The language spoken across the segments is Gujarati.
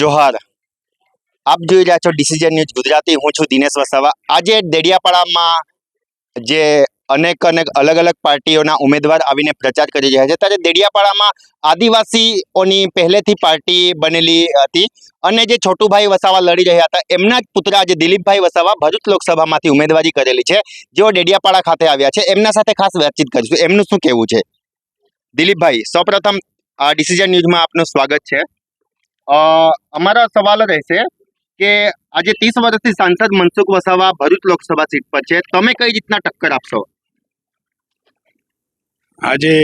જોહાર, આપ જોઈ રહ્યા છો ડિસિઝન ન્યૂઝ ગુજરાતી. હું છું દિનેશ વસાવા. આજે દેડિયાપાડામાં જે અનેક અનેક અલગ અલગ પાર્ટીઓના ઉમેદવાર આવીને પ્રચાર કરી રહ્યા છે. ત્યારે દેડિયાપાડામાં આદિવાસીઓની પહેલેથી પાર્ટી બનેલી હતી અને જે છોટુભાઈ વસાવા લડી રહ્યા હતા, એમના જ પુત્ર આજે દિલીપભાઈ વસાવા ભરૂચ લોકસભામાંથી ઉમેદવારી કરેલી છે. જેઓ ડેડિયાપાડા ખાતે આવ્યા છે. એમના સાથે ખાસ વાતચીત કરીશું. એમનું શું કહેવું છે? દિલીપભાઈ, સૌપ્રથમ આ ડિસિઝન ન્યૂઝમાં આપનું સ્વાગત છે. અમારો સવાલ રહેશે કે આજે ત્રીસ વર્ષથી સાંસદ મનસુખ વસાવા ભરૂચ લોકસભા સીટ પર છે. તમે કઈ રીતના ટક્કર આપશો? આજે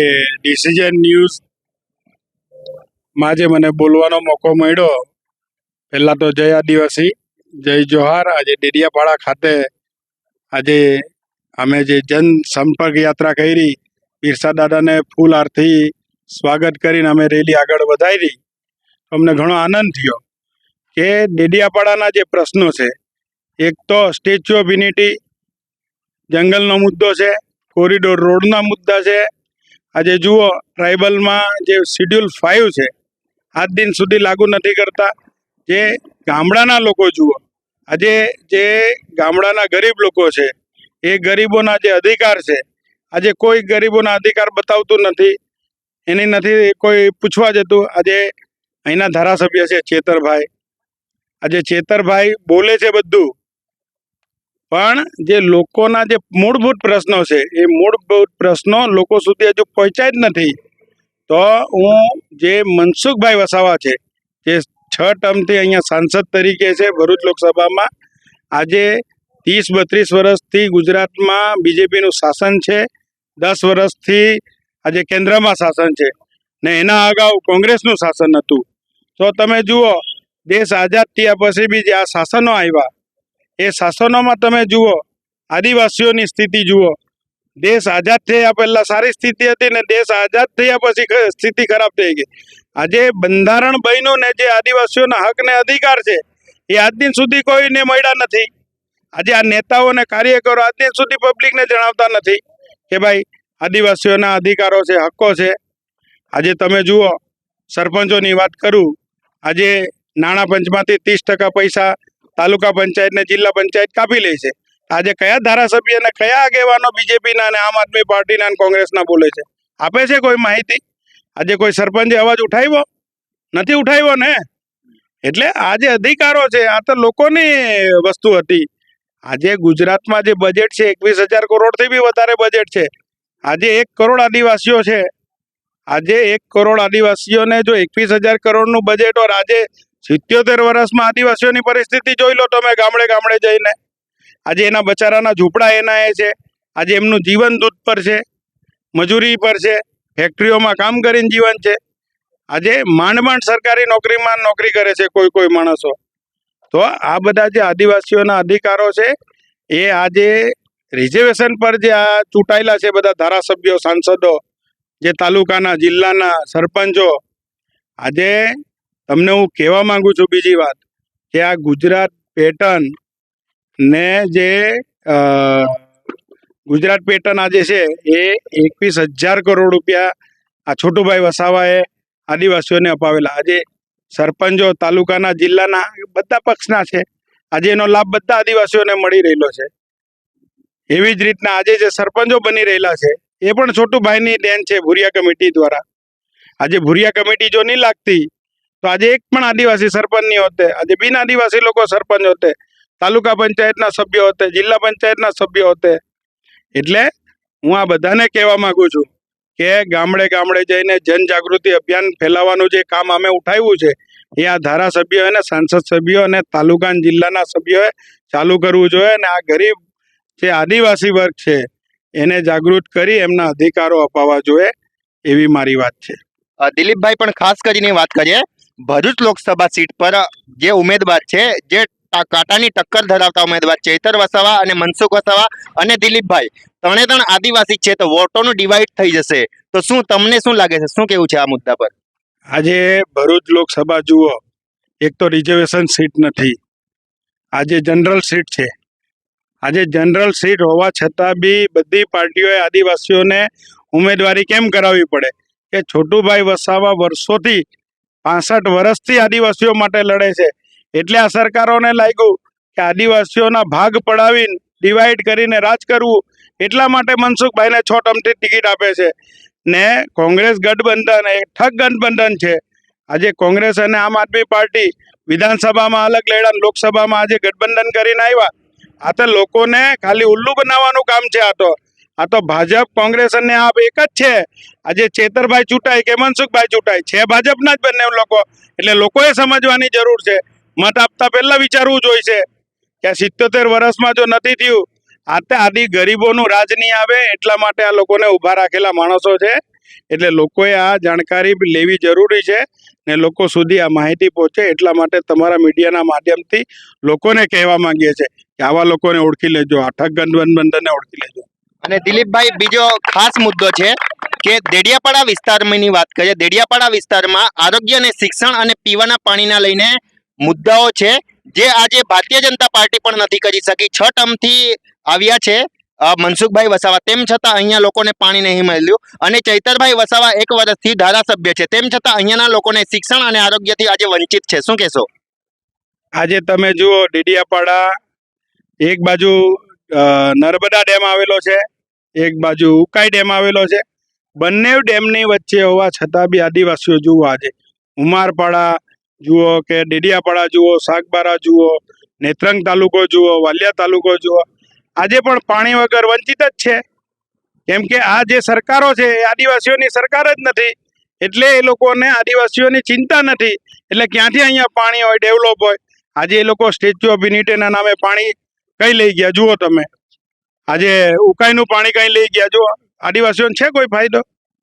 ડિસિઝન ન્યૂઝમાં જે મને બોલવાનો મોકો મળ્યો. પહેલા તો જય આદિવાસી, જય જોહાર. આજે ડેડિયાપાડા ખાતે આજે અમે જે જન સંપર્ક યાત્રા કરી, બિરસા દાદાને ફૂલ આરથી સ્વાગત કરીને અમે રેલી આગળ વધારી. અમને ઘણો આનંદ થયો કે ડેડિયાપાડાના જે પ્રશ્નો છે, એક તો સ્ટેચ્યુ ઓફ યુનિટી જંગલનો મુદ્દો છે, કોરિડોર રોડના મુદ્દા છે. આજે જુઓ, ટ્રાઇબલમાં જે શિડ્યુલ ફાઇવ છે, આજ દિન સુધી લાગુ નથી કરતા. જે ગામડાના લોકો જુઓ, આજે જે ગામડાના ગરીબ લોકો છે, એ ગરીબોના જે અધિકાર છે, આજે કોઈ ગરીબોના અધિકાર બતાવતું નથી. એની નથી કોઈ પૂછવા જતું. આજે અહીંના ધારાસભ્ય છે ચેતરભાઈ. આજે ચેતરભાઈ બોલે છે બધું. પણ જે લોકોના જે મૂળભૂત પ્રશ્નો છે, એ મૂળભૂત પ્રશ્નો લોકો સુધી હજુ પહોંચ્યા જ નથી. તો હું જે મનસુખભાઈ વસાવા છે, જે છ ટર્મથી અહીંયા સાંસદ તરીકે છે ભરૂચ લોકસભામાં, આજે ત્રીસ બત્રીસ વર્ષથી ગુજરાતમાં બીજેપીનું શાસન છે, દસ વર્ષથી આજે કેન્દ્રમાં શાસન છે. ને એના અગાઉ કોંગ્રેસનું શાસન હતું. તો તમે જુઓ, દેશ આઝાદ થયા પછી બી જે આ શાસનો આવ્યા, એ શાસનોમાં તમે જુઓ, આદિવાસીઓની સ્થિતિ જુઓ. દેશ આઝાદ થયા પહેલાં સારી સ્થિતિ હતી ને દેશ આઝાદ થયા પછી સ્થિતિ ખરાબ થઈ ગઈ. આજે બંધારણ બન્યું જે આદિવાસીઓના હક ને અધિકાર છે, એ આજ દિન સુધી કોઈને મળ્યા નથી. આજે આ નેતાઓ કાર્યકરો આજ દિન સુધી પબ્લિકને જણાવતા નથી કે ભાઈ, આદિવાસીઓના અધિકારો છે, હક્કો છે. આજે તમે જુઓ, સરપંચોની વાત કરું આજે નાણાં પંચમાંથી ત્રીસ ટકા પૈસા તાલુકા પંચાયત ને જિલ્લા પંચાયત કાપી લે છે. આજે કયા ધારાસભ્ય અને કયા આગેવાનો બીજેપીના અને આમ આદમી પાર્ટીના અને કોંગ્રેસના બોલે છે? આપે છે કોઈ માહિતી? આજે કોઈ સરપંચે અવાજ ઉઠાવ્યો? નથી ઉઠાવ્યો ને? એટલે આ જે અધિકારો છે, આ તો લોકોની વસ્તુ હતી. આજે ગુજરાતમાં જે બજેટ છે, એકવીસ હજાર કરોડથી બી વધારે બજેટ છે. આજે એક કરોડ આદિવાસીઓ છે આજે એક કરોડ આદિવાસીઓને જો એકવીસ હજાર કરોડનું બજેટ ઓર આજે સિત્યોતેર વર્ષમાં આદિવાસીઓની પરિસ્થિતિ જોઈ લો તમે ગામડે ગામડે જઈને. આજે એના બચારાના ઝૂંપડા એના એ છે. આજે એમનું જીવન દૂધ પર છે. મજૂરી પર છે. ફેક્ટરીઓમાં કામ કરીને જીવન છે. આજે માંડ માંડ સરકારી નોકરીમાં નોકરી કરે છે કોઈ કોઈ માણસો. તો આ બધા જે આદિવાસીઓના અધિકારો છે, એ આજે રિઝર્વેશન પર જે આ ચૂંટાયેલા છે બધા ધારાસભ્યો, સાંસદો જે તાલુકાના જિલ્લાના સરપંચો, આજે તમને હું કહેવા માંગુ છું બીજી વાત કે આ ગુજરાત પેટર્ન ને જે ગુજરાત પેટર્ન આજે છે એ એકવીસ હજાર કરોડ રૂપિયા આ છોટુભાઈ વસાવાએ આદિવાસીઓને અપાવેલા. આજે સરપંચો તાલુકાના જિલ્લાના બધા પક્ષના છે. આજે એનો લાભ બધા આદિવાસીઓને મળી રહેલો છે. એવી જ રીતના આજે જે સરપંચો બની રહેલા છે એ પણ છોટુભાઈની દેન છે ભુરિયા કમિટી દ્વારા. આજે ભુરિયા કમિટી જો નહીં લાગતી, તો આજે એક પણ આદિવાસી સરપંચ નહીં હોતે. આજે બિન આદિવાસી લોકો સરપંચ હોતે. તાલુકા પંચાયતના સભ્યો હોતે, જિલ્લા પંચાયતના સભ્યો હોતે. એટલે હું આ બધાને કહેવા માગું છું કે ગામડે ગામડે જઈને જનજાગૃતિ અભિયાન ફેલાવવાનું જે કામ અમે ઉઠાવ્યું છે, એ આ ધારાસભ્યો અને સાંસદ સભ્યો અને તાલુકા જિલ્લાના સભ્યોએ ચાલુ કરવું જોઈએ અને આ ગરીબ જે આદિવાસી વર્ગ છે એને જાગૃત કરી એમના અધિકારો અપાવવા જોઈએ એવી મારી વાત છે. દિલીપભાઈ પણ ખાસ કરીને વાત કરીએ. ભરૂચ લોકસભા સીટ પર જે ઉમેદવાર છે જે કાંટાની ટક્કર ધરાવતા ઉમેદવાર ચેતર વસાવા અને મનસુખ વસાવા અને દિલીપભાઈ. ત્રણે ત્રણ આદિવાસી છે તો વોટોનું ડિવાઈડ થઈ જશે. તો શું તમને શું લાગે છે? શું કેવું છે આ મુદ્દા પર? આજે ભરૂચ લોકસભા જુઓ એક તો રિઝર્વેશન સીટ નથી. આજે જનરલ સીટ છે. આજે જનરલ સીટ હોવા છતાં બી બધી પાર્ટીઓએ આદિવાસીઓને ઉમેદવારી કેમ કરાવવી પડે? કે છોટુભાઈ વસાવા વર્ષોથી પાસઠ વર્ષથી આદિવાસીઓ માટે લડે છે. એટલે આ સરકારોને લાગ્યું કે આદિવાસીઓના ભાગ પડાવીને ડિવાઈડ કરીને રાજ કરવું એટલા માટે મનસુખભાઈને છ ટમથી ટિકિટ આપે છે. ને કોંગ્રેસ ગઠબંધન એ ઠગ ગઠબંધન છે. આજે કોંગ્રેસ અને આમ આદમી પાર્ટી વિધાનસભામાં અલગ લડ્યા લોકસભામાં આજે ગઠબંધન કરીને આવ્યા. આ તો લોકોને ખાલી ઉલ્લુ બનાવવાનું કામ છે આ તો. આ તો ભાજપ, કોંગ્રેસ અને આપ એક જ છે. આજે ચેતરભાઈ ચૂંટાય કે મનસુખભાઈ ચૂંટાય? છે ભાજપના જ બંને લોકો. એટલે લોકોએ સમજવાની જરૂર છે. મત આપતા પહેલા વિચારવું જોઈશે. કે સિત્તોતેર વર્ષમાં જો નથી થયું, આ તે આદિ ગરીબોનું રાજ નહીં આવે, એટલા માટે આ લોકોને ઊભા રાખેલા માણસો છે. એટલે લોકોએ આ જાણકારી લેવી જરૂરી છે ને લોકો સુધી આ માહિતી પહોંચે એટલા માટે તમારા મીડિયાના માધ્યમથી લોકોને કહેવા માંગીએ છીએ કે આવા લોકોને ઓળખી લેજો, આ ઠગ ગઠબંધનને ઓળખી લેજો. અને દિલીપભાઈ, બીજો ખાસ મુદ્દો છે કે દેડિયાપાડા વિસ્તારની વાત કરીએ, દેડિયાપાડા વિસ્તારમાં આરોગ્ય અને શિક્ષણ અને પીવાના પાણીના લઈને મુદ્દાઓ છે, જે આજે ભારતીય જનતા પાર્ટી પણ નથી કરી શકી. છ ટર્મથી આવ્યા છે. મનસુખભાઈ વસાવા. તેમ છતાં અહીંયા લોકોને પાણી નહીં મળ્યું. અને ચૈતરભાઈ વસાવા એક વર્ષથી ધારાસભ્ય છે. તેમ છતાં અહીંયાના લોકોને શિક્ષણ અને આરોગ્યથી આજે વંચિત છે. શું કહેશો? આજે તમે જુઓ, ડીડીયાપાડા, એક બાજુ નર્મદા ડેમ આવેલો છે. એક બાજુ ઉકાઈ ડેમ આવેલો છે. બંને ડેમની વચ્ચે હોવા છતાં બી આદિવાસીઓ જુઓ આજે. ઉમારપાડા જુઓ કે ડેડિયાપાડા જુઓ, સાગબારા જુઓ, નેત્રંગ તાલુકો જુઓ, વાલિયા તાલુકો જુઓ. આજે પણ પાણી વગર વંચિત જ છે. કેમ કે આ જે સરકારો છે, એ આદિવાસીઓની સરકાર જ નથી. એટલે એ લોકોને આદિવાસીઓની ચિંતા નથી. એટલે ક્યાંથી અહીંયા પાણી હોય, ડેવલપ હોય? આજે એ લોકો સ્ટેચ્યુ ઓફ યુનિટીના નામે પાણી કઈ લઈ ગયા? જુઓ તમે. આજે ઉકાઈનું પાણી કઈ લઈ ગયા? જુઓ. આદિવાસીઓને છે કોઈ ફાયદો?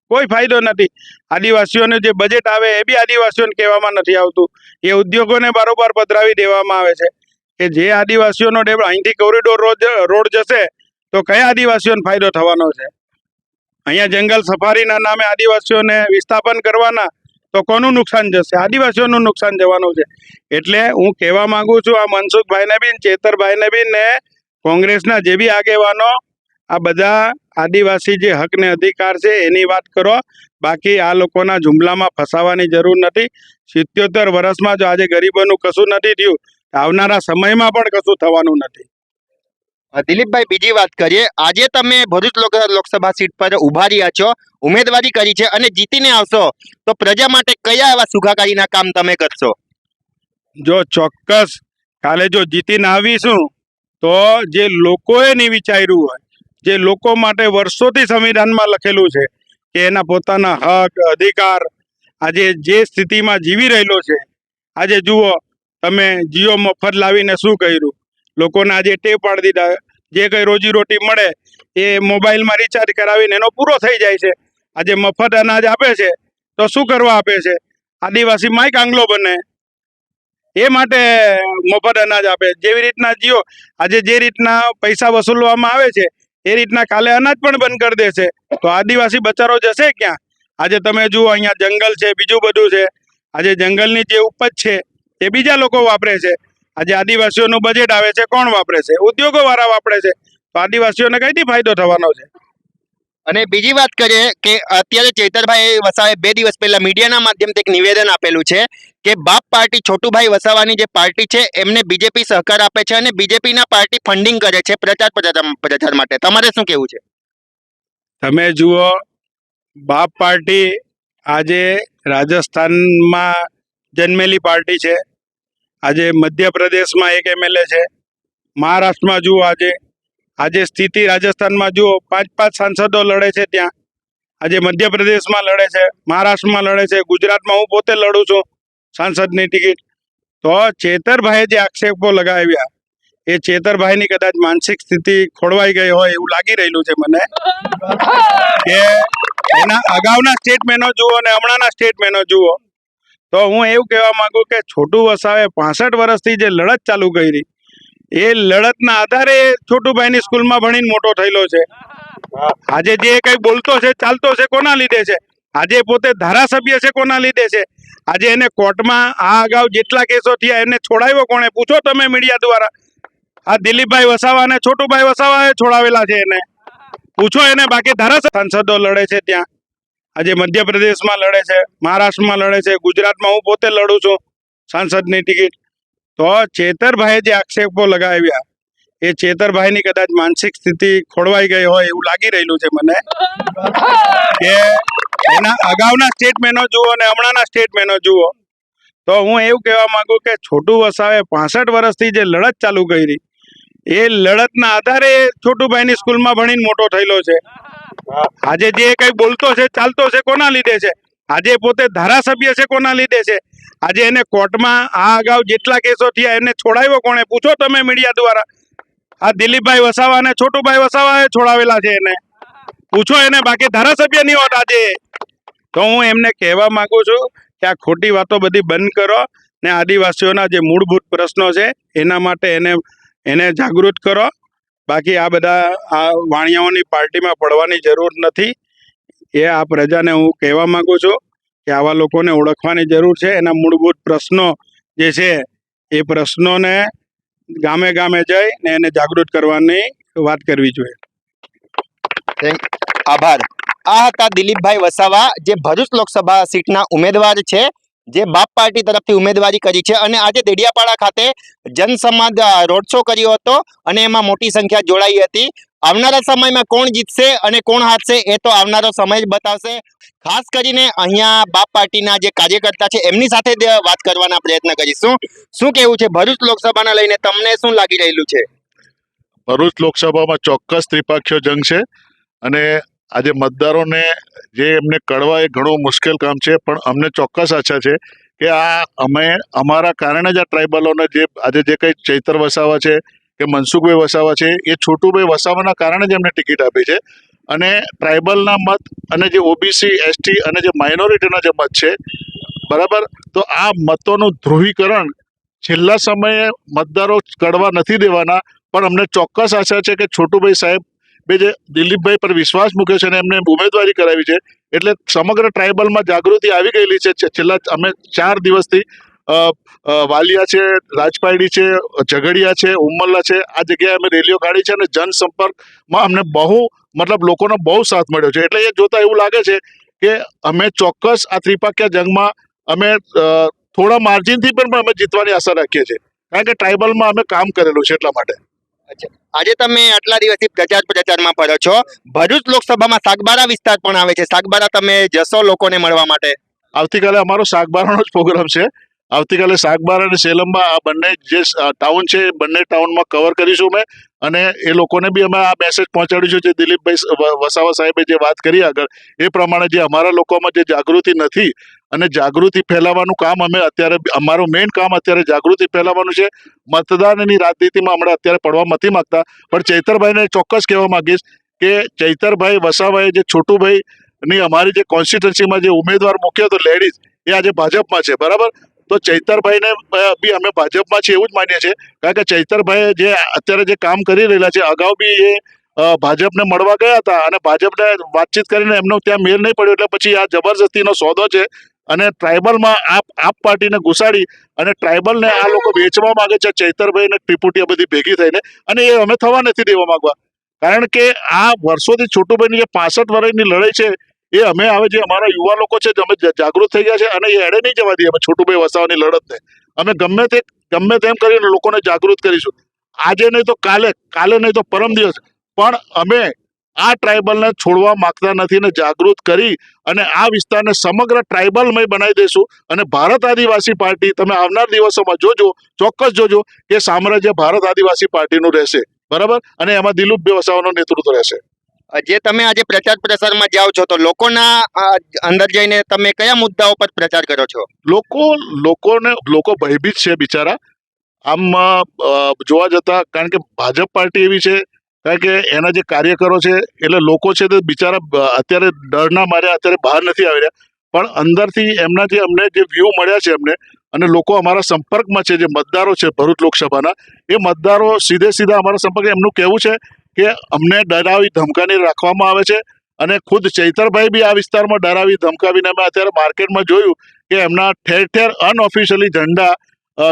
કોઈ ફાયદો નથી. આદિવાસીઓને જે બજેટ આવે, એ બી આદિવાસીઓને કહેવામાં નથી આવતું. એ ઉદ્યોગોને બારોબાર પધરાવી દેવામાં આવે છે. કે જે આદિવાસીઓનો ડેવલપ અહીંથી કોરિડોર રોડ રોડ જશે, તો કયા આદિવાસીઓને ફાયદો થવાનો છે? અહીંયા જંગલ સફારીના નામે આદિવાસીઓને વિસ્થાપન કરવાના, તો કોનું નુકસાન જશે? આદિવાસીઓનું નુકસાન જવાનું છે. એટલે હું કહેવા માગું છું, આ મનસુખભાઈને બી ચેતરભાઈને બી ને કોંગ્રેસના જે બી આગેવાનો, આ બધા આદિવાસી જે હક ને અધિકાર છે, એની વાત કરો. બાકી આ લોકોના જુમલામાં ફસાવાની જરૂર નથી. સિત્યોતેર વર્ષમાં જો આજે ગરીબોનું કશું નથી થયું આવનારા સમયમાં પણ કશું થવાનું નથી. દિલીપભાઈ બીજી વાત કરીએ. આજે તમે ભરૂચ લોકસભા સીટ પર ઊભા રહ્યા છો ઉમેદવારી કરી છે અને જીતીને આવશો તો પ્રજા માટે કયા એવા સુખાકારીના કામ તમે કરશો? જો ચોક્કસ કાલે જો જીતીને આવીશું તો જે લોકોએ નહીં વિચાર્યું હોય જે લોકો માટે વર્ષોથી સંવિધાનમાં લખેલું છે કે એના પોતાના હક અધિકાર આજે જે સ્થિતિમાં જીવી રહેલો છે આજે જુઓ તમે જીઓ મફત લાવીને શું કર્યું? લોકોને આજે ટેવ પાડી દીધા. જે કંઈ રોજીરોટી મળે, એ મોબાઈલમાં રિચાર્જ કરાવીને એનો પૂરો થઈ જાય છે. આજે મફત અનાજ આપે છે, તો શું કરવા આપે છે? આદિવાસી માઇક આંગલો બને. એ માટે મફત અનાજ આપે. જેવી રીતના જીઓ, આજે જે રીતના પૈસા વસૂલવામાં આવે છે, એ રીતના કાલે અનાજ પણ બંધ કરી દેશે તો આદિવાસી બચારો જશે ક્યાં? આજે તમે જુઓ, અહીંયા જંગલ છે, બીજું બધું છે. આજે જંગલની જે ઉપજ છે એ બીજા લોકો વાપરે છે. આજે આદિવાસીઓનું બજેટ આવે છે કોણ વાપરે છે? ઉદ્યોગો વાળા વાપરે છે. તો આદિવાસીઓને કઈથી ફાયદો થવાનો છે? અને બીજી વાત કરીએ કે અત્યારે ચેતરભાઈ વસાવાએ બે દિવસ પહેલા મીડિયાના માધ્યમથી એક નિવેદન આપેલું છે કે બાપ પાર્ટી છોટુભાઈ વસાવાની જે પાર્ટી છે એમને બીજેપી સહકાર આપે છે અને બીજેપીના પાર્ટી ફંડિંગ કરે છે પ્રચાર પ્રચાર માટે. તમારે શું કેવું છે? તમે જુઓ બાપ પાર્ટી આજે રાજસ્થાનમાં જન્મેલી પાર્ટી છે. આજે મધ્યપ્રદેશમાં એક એમએલએ છે. મહારાષ્ટ્રમાં જુઓ આજે. આજે સ્થિતિ રાજસ્થાનમાં જુઓ. પાંચ પાંચ સાંસદો લડે છે ત્યાં. આજે મધ્યપ્રદેશમાં લડે છે. મહારાષ્ટ્રમાં લડે છે. ગુજરાતમાં હું પોતે લડું છું સાંસદની ટિકિટ. તો ચેતરભાઈએ જે આક્ષેપો લગાવ્યા, એ ચેતરભાઈની કદાચ માનસિક સ્થિતિ ખોળવાઈ ગઈ હોય એવું લાગી રહેલું છે મને. કે એના અગાઉના સ્ટેટમેનો જુઓ અને હમણાંના સ્ટેટમેનો જુઓ. તો હું એવું કહેવા માંગુ કે છોટુ વસાવે પાસઠ વર્ષથી જે લડત ચાલુ કરી, એ લડતના આધારે છોટુભાઈની સ્કૂલમાં ભણીને મોટો થયેલો છે. આજે જે કઈ બોલતો છે, ચાલતો છે, કોના લીધે છે? આજે પોતે ધારાસભ્ય છે, કોના લીધે છે? આજે એને કોર્ટમાં આ અગાઉ જેટલા કેસો થયા, એને છોડાવ્યો કોણે? પૂછો તમે મીડિયા દ્વારા. આ દિલીપભાઈ વસાવા અને છોટુભાઈ વસાવાએ છોડાવેલા છે એને. પૂછો એને, બાકી ધારાસભ્ય સાંસદો લડે છે ત્યાં. આજે મધ્યપ્રદેશમાં લડે છે, મહારાષ્ટ્રમાં લડે છે, ગુજરાતમાં હું પોતે લડું છું સાંસદની ટિકિટ. તો ચેતરભાઈએ જે આક્ષેપો લગાવ્યા, એ ચેતરભાઈની કદાચ માનસિક સ્થિતિ ખોળવાઈ ગઈ હોય એવું લાગી રહેલું છે મને કે એના અગાઉના સ્ટેટમેનો જુઓ અને હમણાંના સ્ટેટમેનો જુઓ. તો હું એવું કહેવા માંગુ કે છોટુ વસાવે પાસઠ વર્ષથી જે લડત ચાલુ કરી એ લડતના આધારે છોટુભાઈની સ્કૂલમાં ભણીને મોટો થયેલો છે. આજે જે કઈ બોલતો છે, ચાલતો છે, કોના લીધે છે? આજે પોતે ધારાસભ્ય છે, કોના લીધે છે? આજે એને કોર્ટમાં આ અગાઉ જેટલા કેસો થયા, એને છોડાવ્યો કોણે? પૂછો તમે મીડિયા દ્વારા. આ દિલીપભાઈ વસાવા અને છોટુભાઈ વસાવાએ છોડાવેલા છે એને. પૂછો એને, બાકી ધારાસભ્ય નહીં હોત આજે. તો હું એમને કહેવા માંગુ છું કે આ ખોટી વાતો બધી બંધ કરો ને આદિવાસીઓના જે મૂળભૂત પ્રશ્નો છે, એના માટે એને એને જાગૃત કરો. બાકી આ બધા આ વાણિયાઓની પાર્ટીમાં પડવાની જરૂર નથી. એ આ પ્રજાને હું કહેવા માગું છું કે આવા લોકોને ઓળખવાની જરૂર છે. એના મૂળભૂત પ્રશ્નો જે છે, એ પ્રશ્નોને ગામે ગામે જઈ ને એને જાગૃત કરવાની વાત કરવી જોઈએ. આભાર. આ હતા દિલીપભાઈ વસાવા, જે ભરૂચ લોકસભા સીટના ઉમેદવાર છે. જે બાપ પાર્ટી તરફથી ઉમેદવારી કરી છે અને આજે દેડિયાપાડા ખાતે જનસંવાદ રોડ શો કર્યો હતો અને એમાં મોટી સંખ્યા જોડાઈ હતી. આવનારા સમયમાં કોણ જીતશે અને કોણ હારશે એ તો આવનારો સમય જ બતાવશે. ખાસ કરીને અહીંયા બાપ પાર્ટીના જે કાર્યકર્તા છે એમની સાથે વાત કરવાના પ્રયત્ન કરીશું. શું કેવું છે? ભરૂચ લોકસભાને લઈને તમને શું લાગી રહેલું છે? ભરૂચ લોકસભામાં ચોક્કસ ત્રિપાખ્યો જંગ છે અને આજે મતદારોને જે એમને કળવા એ ઘણું મુશ્કેલ કામ છે, પણ અમને ચોક્કસ આશા છે કે આ અમે અમારા કારણે જ આ ટ્રાઇબલોને જે આજે જે કંઈ ચૈતર વસાવા છે કે મનસુખભાઈ વસાવા છે, એ છોટુભાઈ વસાવાના કારણે જ એમને ટિકિટ આપી છે. અને ટ્રાઇબલના મત અને જે ઓબીસી, એસટી અને જે માઇનોરિટીના જે મત છે, બરાબર? તો આ મતોનું ધ્રુવીકરણ છેલ્લા સમયે મતદારો કડવા નથી દેવાના, પણ અમને ચોક્કસ આશા છે કે છોટુભાઈ સાહેબ બે જે દિલીપભાઈ પર વિશ્વાસ મૂક્યો છે અને એમને ઉમેદવારી કરાવી છે, એટલે સમગ્ર ટ્રાઇબલમાં જાગૃતિ આવી ગયેલી છે. છેલ્લા અમે ચાર દિવસથી વાલિયા છે, રાજપાયડી છે, ઝઘડિયા છે ઉમલ્લા છે, આ જગ્યાએ અમે રેલીઓ કાઢી છે અને જનસંપર્કમાં અમને બહુ, મતલબ લોકોનો બહુ સાથ મળ્યો છે. એટલે એ જોતા એવું લાગે છે કે અમે ચોક્કસ આ ત્રિપાક્યા જંગમાં અમે થોડા માર્જિનથી પણ અમે જીતવાની આશા રાખીએ છીએ. કારણ કે ટ્રાઇબલમાં અમે કામ કરેલું છે એટલા માટે. આજે તમે આટલા દિવસથી પ્રચાર પ્રચારમાં ફરો છો. ભરૂચ લોકસભામાં સાગબારા વિસ્તાર પણ આવે છે. સાગબારા, તમે જશો લોકોને મળવા માટે? આવતીકાલે અમારો સાગબારાનો જ પ્રોગ્રામ છે. આવતીકાલે સાગબારા અને સેલંબા આ બંને જે ટાઉન છે, એ બંને ટાઉનમાં કવર કરીશું અમે. અને એ લોકોને બી અમે આ મેસેજ પહોંચાડીશું જે દિલીપભાઈ વસાવા સાહેબે જે વાત કરી આગળ, એ પ્રમાણે જે અમારા લોકોમાં જે જાગૃતિ નથી અને જાગૃતિ ફેલાવવાનું કામ અમે અત્યારે, અમારું મેઇન કામ અત્યારે જાગૃતિ ફેલાવવાનું છે. મતદાનની રાજનીતિમાં હમણાં અત્યારે પડવા નથી માગતા. પણ ચૈતરભાઈને ચોક્કસ કહેવા માંગીશ કે ચૈતરભાઈ વસાભાઈ જે છોટુભાઈ ની અમારી જે કોન્સ્ટિટ્યુન્સીમાં જે ઉમેદવાર મૂક્યો હતો લેડીઝ એ આજે ભાજપમાં છે, બરાબર? તો ચૈતરભાઈને બી અમે ભાજપમાં છે એવું જ માનીએ છીએ. કારણ કે ચૈતરભાઈ જે અત્યારે જે કામ કરી રહેલા છે, અગાઉ બી એ ભાજપને મળવા ગયા હતા અને ભાજપને વાતચીત કરીને એમનો ત્યાં મેળ નહીં પડ્યો. એટલે પછી આ જબરજસ્તીનો સોદો છે અને ટ્રાઇબલમાં આપ આપ પાર્ટીને ઘુસાડી અને ટ્રાઇબલને આ લોકો વેચવા માંગે છે. ચૈતરભાઈ ને ત્રિપુટીયા બધી ભેગી થઈને અને એ અમે થવા નથી દેવા માંગવા. કારણ કે આ વર્ષોથી છોટુભાઈની જે પાસઠ વર્ષની લડાઈ છે, એ અમે હવે જે અમારા યુવા લોકો છે, અમે જાગૃત થઈ ગયા છે અને એ એડે નહીં જવા દઈએ અમે છોટુભાઈ વસાવાની લડતને. અમે ગમે તે, ગમે તેમ કરીને લોકોને જાગૃત કરીશું. આજે નહીં તો કાલે કાલે નહીં તો પરમ દિવસ. પણ અમે આ ટ્રાઇબલને છોડવા માંગતા નથી ને જાગૃત કરી અને આ વિસ્તારને સમગ્ર ટ્રાઇબલમય બનાવી દઈશું અને ભારત આદિવાસી પાર્ટી તમે આવનાર દિવસોમાં જોજો ચોક્કસ જોજો કે સામ્રાજ્ય ભારત આદિવાસી પાર્ટીનું રહેશે. બરાબર? અને એમાં દિલીપભાઈ વસાવાનું નેતૃત્વ રહેશે. જે તમે આજે પ્રચાર પ્રસારમાં જાઓ છો તો લોકોના અંદર જઈને તમે કયા મુદ્દાઓ પર પ્રચાર કરો છો? લોકો લોકોને લોકો ભયભીત છે બિચારા. આમ જોવા જતા કારણ કે ભાજપ પાર્ટી એવી છે કારણ કે એના જે કાર્યકરો છે, એટલે લોકો છે તે બિચારા અત્યારે ડરના માર્યા, અત્યારે બહાર નથી આવી રહ્યા. પણ અંદરથી એમના જે અમને જે વ્યૂ મળ્યા છે અમને અને લોકો અમારા સંપર્કમાં છે, જે મતદારો છે ભરૂચ લોકસભાના, એ મતદારો સીધે સીધા અમારા સંપર્ક, એમનું કહેવું છે કે અમને ડરાવી ધમકાની રાખવામાં આવે છે, અને ખુદ ચૈતરભાઈ બી આ વિસ્તારમાં ડરાવી ધમકાવીને અમે અત્યારે માર્કેટમાં જોયું કે એમના ઠેર ઠેર અનઓફિશિયલી ઝંડા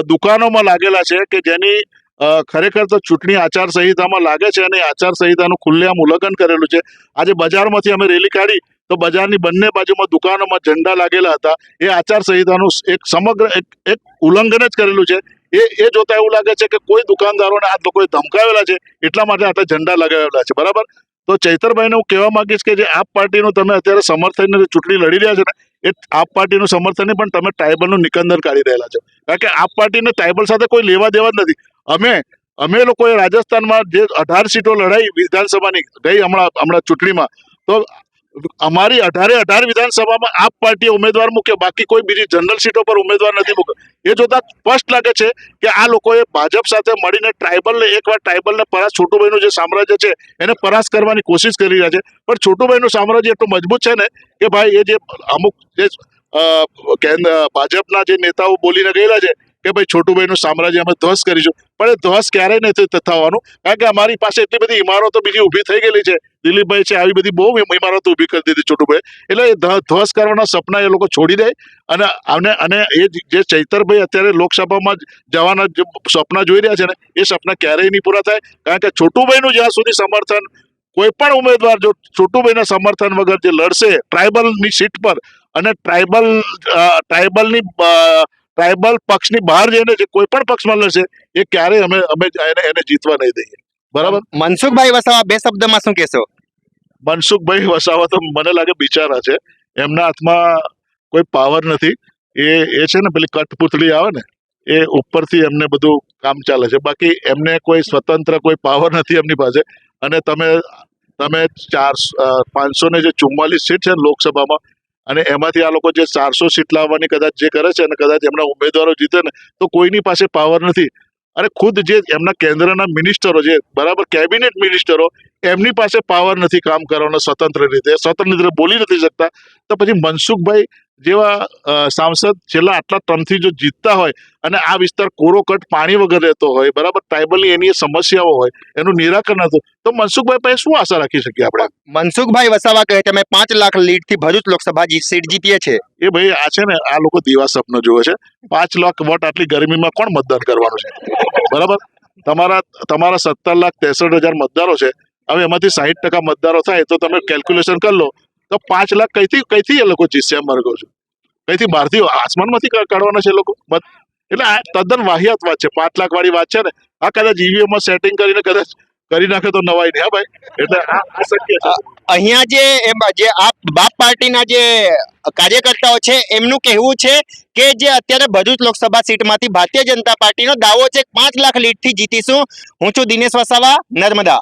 દુકાનોમાં લાગેલા છે કે જેની ખરેખર તો ચૂંટણી આચાર સંહિતામાં લાગે છે અને આચાર સંહિતાનું ખુલ્લેઆમ ઉલ્લંઘન કરેલું છે. આજે બજારમાંથી અમે રેલી કાઢી તો બજારની બંને બાજુમાં દુકાનોમાં ઝંડા લાગેલા હતા. એ આચારસંહિતાનું એક સમગ્ર એક એક ઉલ્લંઘન જ કરેલું છે. એ એ જોતા એવું લાગે છે કે કોઈ દુકાનદારોને આ લોકોએ ધમકાવેલા છે. એટલા માટે આટલા ઝંડા લગાવેલા છે. બરાબર? તો ચૈતરભાઈને હું કહેવા માંગીશ કે જે આપ પાર્ટીનું તમે અત્યારે સમર્થન ચૂંટણી લડી રહ્યા છો ને, એ આપ પાર્ટીનું સમર્થન નહીં, પણ તમે ટ્રાઇબલનું નિકંદન કાઢી રહેલા છો. કારણ કે આપ પાર્ટીને ટ્રાઇબલ સાથે કોઈ લેવા દેવા જ નથી. અમે અમે લોકોએ રાજસ્થાનમાં જે અઢાર સીટો લડાઈ વિધાનસભાની ગઈ હમણાં હમણાં ચૂંટણીમાં, તો અમારી અઢારે અઢાર વિધાનસભામાં આપ પાર્ટીએ ઉમેદવાર મૂક્યો, બાકી કોઈ બીજી જનરલ સીટો પર ઉમેદવાર નથી મૂક્યો. એ જોતા સ્પષ્ટ લાગે છે કે આ લોકોએ ભાજપ સાથે મળીને ટ્રાઇબલને, એકવાર ટ્રાઇબલને પરાસ છોટુભાઈનું જે સામ્રાજ્ય છે, એને પરાસ કરવાની કોશિશ કરી રહ્યા છે. પણ છોટુભાઈનું સામ્રાજ્ય એટલું મજબૂત છે ને કે ભાઈ, એ જે અમુક જે ભાજપના જે નેતાઓ બોલીને ગયેલા છે કે ભાઈ છોટુભાઈનું સામ્રાજ્ય અમે ધ્વસ કરીશું. પણ એ ધ્વસ ક્યારેય નથી થવાનું. કારણ કે અમારી પાસે એટલી બધી ઇમારતો બીજી ઊભી થઈ ગયેલી છે. દિલીપભાઈ છે, આવી બધી બહુ ઇમ- ઇમારતો ઊભી કરી દીધી છોટુભાઈ એટલે એ ધ્વસ કરવાના સપના એ લોકો છોડી દે. અને અને અને એ જ- ચૈતરભાઈ અત્યારે લોકસભામાં જવાના સપના જોઈ રહ્યા છે ને, એ સપના ક્યારેય નહીં પૂરા થાય. કારણ કે છોટુભાઈનું જ્યાં સુધી સમર્થન, કોઈ પણ ઉમેદવાર જો છોટુભાઈના સમર્થન વગર જે લડશે, ટ્રાઇબલની સીટ પર અને ટ્રાઇબલ ટ્રાઇબલની ટ્રાઇબલ પક્ષની બહાર જઈને જે કોઈ પણ પક્ષમાં લડશે એ ક્યારેય અમે અમે એને એને જીતવા નહીં દઈએ. બરાબર? મનસુખભાઈ વસાવા બે શબ્દમાં શું કહેશો? મનસુખભાઈ વસાવા તો મને લાગે બિચારા છે. એમના હાથમાં કોઈ પાવર નથી. એ એ છે ને પેલી કઠપુતળી આવે ને એ ઉપરથી એમને બધું કામ ચાલે છે. બાકી એમને કોઈ સ્વતંત્ર કોઈ પાવર નથી એમની પાસે. અને તમે તમે ચાર પાંચસો ને જે ચુમ્માલીસ સીટ છે લોકસભામાં અને એમાંથી આ લોકો જે ચારસો સીટ લાવવાની કદાચ જે કરે છે અને કદાચ એમના ઉમેદવારો જીતે ને, તો કોઈની પાસે પાવર નથી. અને ખુદ જે એમના કેન્દ્રના મિનિસ્ટરો જે બરાબર કેબિનેટ મિનિસ્ટરો એમની પાસે પાવર નથી કામ કરવાનો સ્વતંત્ર રીતે. સ્વતંત્ર રીતે બોલી નથી શકતા. તો પછી મનસુખભાઈ જેવા સાંસદ છેલ્લા આટલા ટર્મથી જો જીતતા હોય અને આ વિસ્તાર કોરોકટ પાણી વગર રહેતો હોય બરાબર ટ્રાઇબલની એની સમસ્યાઓ હોય એનું નિરાકરણ હતું તો મનસુખભાઈ પાસે શું આશા રાખી શકીએ આપણે? મનસુખભાઈ વસાવા કહે છે અમે પાંચ લાખ લીડથી ભરૂચ લોકસભા સીટ જીતીએ છે એ ભાઈ આ છે ને આ લોકો દીવા સપનો જુએ છે. પાંચ લાખ વોટ આટલી ગરમીમાં કોણ મતદાન કરવાનું છે? બરાબર? તમારા તમારા સત્તર લાખ ત્રેસઠ હજાર મતદારો છે. હવે એમાંથી સાહીઠ ટકા મતદારો થાય તો તમે કેલ્ક્યુલેશન કરી લો. તો પાંચ લાખ કઈથી કઈથી એ લોકો જીતશે એમ મારે કહું છું. કઈથી બહારથી આસમાનમાંથી કાઢવાના છે લોકો? મત એટલે આ તદ્દન વાહિયાત વાત છે. પાંચ લાખ વાળી વાત છે ને. આ કદાચ ઈવીએમમાં સેટિંગ કરીને કદાચ કરી નાખે તો નવાઈ નહીં, હા ભાઈ? એટલે અહીંયા જે જે આપ બાપ પાર્ટીના જે કાર્યકર્તાઓ છે, એમનું કહેવું છે કે જે અત્યારે ભરૂચ લોકસભા સીટમાંથી ભારતીય જનતા પાર્ટીનો દાવો છે પાંચ લાખ લીડથી જીતીશું. હું છું દિનેશ વસાવા, નર્મદા.